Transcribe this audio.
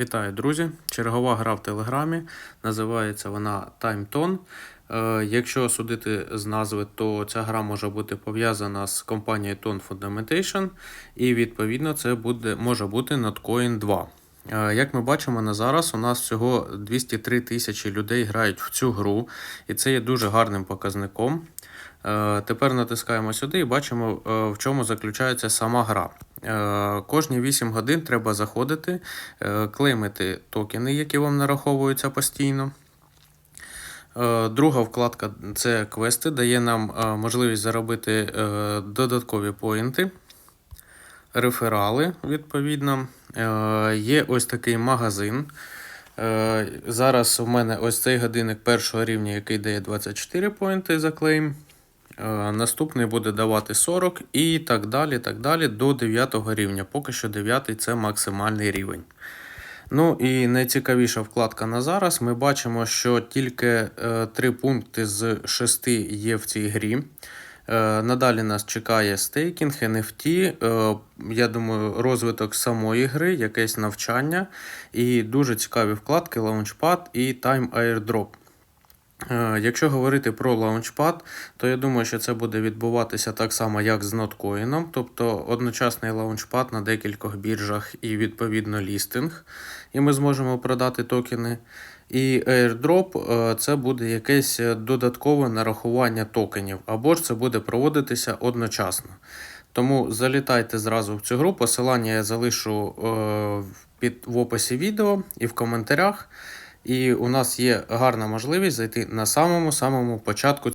Вітаю, друзі! Чергова гра в Телеграмі. Називається вона TimeTone. Е, Якщо судити з назви, то ця гра може бути пов'язана з компанією Tone Fundamentation, і відповідно це буде, може бути Notcoin 2. Е, Як ми бачимо на зараз, у нас всього 203 тисячі людей грають в цю гру, і це є дуже гарним показником. Е, Тепер натискаємо сюди і бачимо, в чому заключається сама гра. Е, Кожні 8 годин треба заходити, е, клеймити токени, які вам нараховуються постійно. Е, Друга вкладка це квести, дає нам можливість заробити додаткові поінти, реферали, відповідно. Є ось такий магазин. Зараз у мене ось цей годинник першого рівня, який дає 24 поінти за клейм. Е, Наступний буде давати 40 і так далі, так далі до 9 рівня. Поки що 9 це максимальний рівень. Ну і найцікавіша вкладка на зараз. Ми бачимо, що тільки е, 3 пункти з 6 є в цій грі. Е, Надалі нас чекає стейкінг, NFT, е, я думаю, розвиток самої гри, якесь навчання і дуже цікаві вкладки Launchpad і Time Airdrop. Е, Якщо говорити про лаунчпад, то я думаю, що це буде відбуватися так само, як з ноткоїном, тобто одночасний лаунчпад на декількох біржах і відповідно лістинг, і ми зможемо продати токени. І airdrop е, це буде якесь додаткове нарахування токенів, або ж це буде проводитися одночасно. Тому залітайте зразу в цю гру. Посилання я залишу е, під, в описі відео і в коментарях. І у нас є гарна можливість зайти на самому самому початку